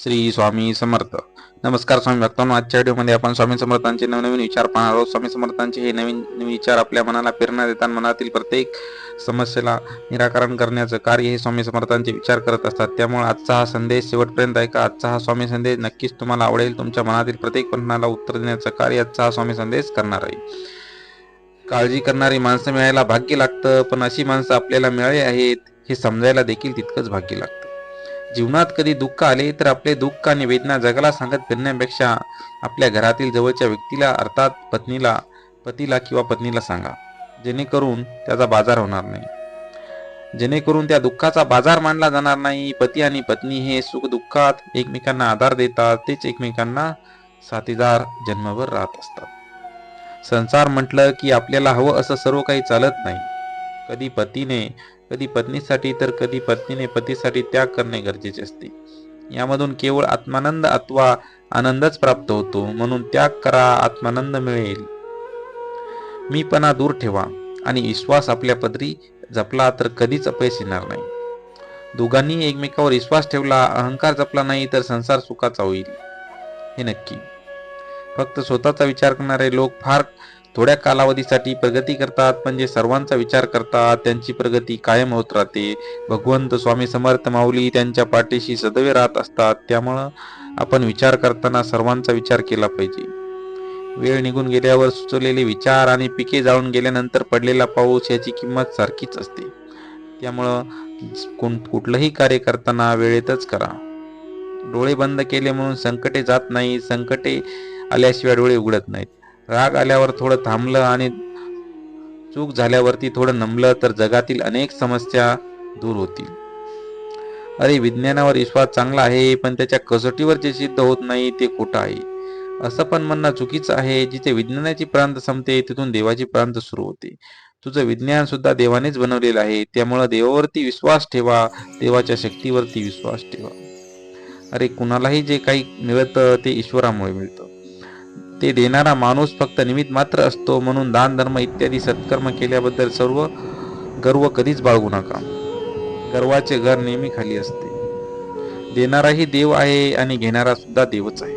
श्री स्वामी समर्थ. नमस्कार स्वामी भक्तांनो आजच्या व्हिडिओमध्ये आपण स्वामी समर्थांचे नवनवीन विचार पाहणार आहोत. स्वामी समर्थांचे हे नवीन नवीन विचार आपल्या मनाला प्रेरणा देतात. मनातील प्रत्येक समस्येला निराकरण करण्याचं कार्य हे स्वामी समर्थांचे विचार करत असतात. त्यामुळे आजचा हा संदेश शेवटपर्यंत ऐका आजचा हा स्वामी संदेश नक्कीच तुम्हाला आवडेल. तुमच्या मनातील प्रत्येक प्रश्नाला उत्तर देण्याचं कार्य आजचा हा स्वामी संदेश करणार आहे. काळजी करणारी माणसं मिळायला भाग्य लागतं पण अशी माणसं आपल्याला मिळाली आहेत हे समजायला देखील तितकंच भाग्य लागतं. जीवनात कधी दुःख आले तर आपले दुःख आणि वेदना जगाला सांगत फिरण्यापेक्षा आपल्या घरातील जवळच्या व्यक्तीला अर्थात पत्नीला पतीला किंवा पत्नीला सांगा. जेणेकरून त्याचा बाजार होणार नाही. जेणेकरून त्या दुःखाचा बाजार मांडला जाणार नाही. पती आणि पत्नी हे सुख दुःखात एकमेकांना आधार देतात. तेच एकमेकांना साथीदार जन्मभर राहत असतात. संसार म्हटलं की आपल्याला हवं असं सर्व काही चालत नाही. कधी पतीने कधी पत्नीसाठी तर कधी पत्नीने पतीसाठी त्याग करणे गरजेचे असते. यामधून केवळ आत्मानंद अथवा आनंदच प्राप्त होतो म्हणून त्याग करा आत्मानंद मिळेल. मीपणा दूर ठेवा आणि विश्वास आपल्या पदरी जपला तर कधीच अपयश येणार नाही. दोघांनी एकमेकावर विश्वास ठेवला अहंकार जपला नाही तर संसार सुखाचा होईल. हे नक्की. फक्त स्वतःचा विचार करणारे लोक फार थोड्या कालावधीसाठी प्रगती करतात म्हणजे सर्वांचा विचार करतात त्यांची प्रगती कायम होत राहते. भगवंत स्वामी समर्थ माऊली त्यांच्या पाठीशी सदैव राहत असतात त्यामुळं आपण विचार करताना सर्वांचा विचार केला पाहिजे. वेळ निघून गेल्यावर सुचवलेले विचार आणि पिके जाळून गेल्यानंतर पडलेला पाऊस याची किंमत सारखीच असते. त्यामुळं कोण कुठलंही कार्य करताना वेळेतच करा. डोळे बंद केले म्हणून संकटे जात नाही संकटे आल्याशिवाय डोळे उघडत नाहीत. राग आल्यावर थोडं थांबलं आणि चूक झाल्यावरती थोडं नमलं तर जगातील अनेक समस्या दूर होतील. अरे विज्ञानावर विश्वास चांगला आहे पण त्याच्या कसोटीवर जे सिद्ध होत नाही ते खोटं आहे. असं पण म्हणणं चुकीचं आहे जिथे विज्ञानाची प्रांत संपते तिथून देवाची प्रांत सुरू होते. तुझं विज्ञान सुद्धा देवानेच बनवलेलं आहे त्यामुळं देवावरती विश्वास ठेवा देवाच्या शक्तीवरती विश्वास ठेवा. अरे कुणालाही जे काही मिळतं ते ईश्वरामुळे मिळतं. ते देणारा माणूस फक्त निमित्त मात्र असतो म्हणून दान धर्म इत्यादी सत्कर्म केल्याबद्दल सर्व गर्व कधीच बाळगू नका. गर्वाचे घर नेहमी खाली असते. देणाराही देव आहे आणि घेणारा सुद्धा देवच आहे.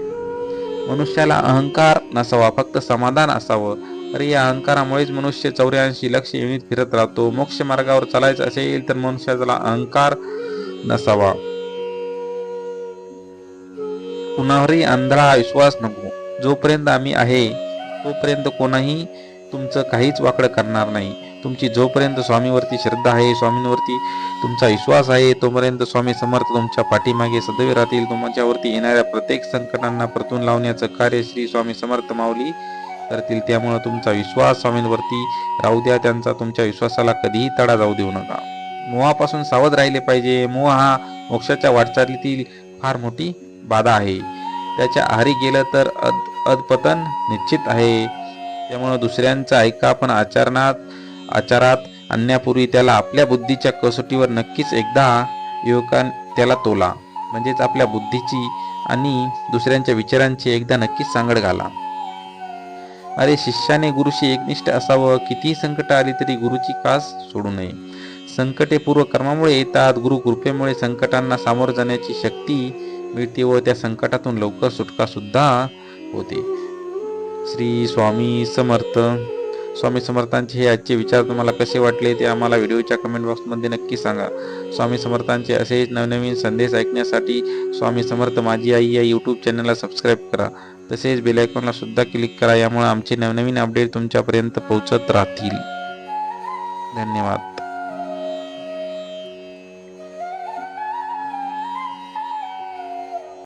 मनुष्याला अहंकार नसावा फक्त समाधान असावं. अरे या अहंकारामुळेच मनुष्य चौऱ्याऐंशी लक्ष युनिट फिरत राहतो. मोक्ष मार्गावर चालायचं असेल तर मनुष्याला अहंकार नसावा. कुणावरही आंधळा विश्वास नको. जोपर्यंत आम्ही आहे तोपर्यंत कोणाही तुमचं काहीच वाकडं करणार नाही. तुमची जोपर्यंत स्वामीवरती श्रद्धा आहे स्वामींवरती तुमचा विश्वास आहे तोपर्यंत स्वामी समर्थ तुमच्या पाठीमागे सदैव राहतील. तुमच्यावरती येणाऱ्या प्रत्येक संकटांना परतून लावण्याचं कार्य श्री स्वामी समर्थ माऊली करतील. त्यामुळं तुमचा विश्वास स्वामींवरती राहू द्या. त्यांचा तुमच्या विश्वासाला कधीही तडा जाऊ देऊ नका. मोहापासून सावध राहिले पाहिजे. मोह हा मोक्षाच्या वाटचालीतील फार मोठी बाधा आहे. त्याच्या आहारी गेलं तर अद अधपतन निश्चित आहे. त्यामुळं दुसऱ्यांचा ऐका पण आचरणात आचारात आणण्यापूर्वी त्याला आपल्या बुद्धीच्या कसोटीवर नक्कीच एकदा युवकान त्याला तोला. म्हणजेच आपल्या बुद्धीची आणि दुसऱ्यांच्या विचारांची एकदा नक्कीच सांगड घाला. अरे शिष्याने गुरुशी एकनिष्ठ असावं कितीही संकट आली तरी गुरुची कास सोडू नये. संकटे पूर्व कर्मामुळे येतात गुरु कृपेमुळे संकटांना सामोरं जाण्याची शक्ती मिळते व त्या संकटातून लवकर सुटका सुद्धा होते. श्री स्वामी समर्थ स्वामी समर्थांचे हे आजचे विचार तुम्हाला कसे वाटले ते आम्हाला व्हिडिओच्या कमेंट बॉक्समध्ये नक्की सांगा. स्वामी समर्थांचे असेच नवनवीन संदेश ऐकण्यासाठी स्वामी समर्थ माझी आई या यूट्यूब चॅनलला सबस्क्राईब करा. तसेच बेलायकॉनला सुद्धा क्लिक करा यामुळे आमचे नवनवीन अपडेट तुमच्यापर्यंत पोहोचत राहतील. धन्यवाद.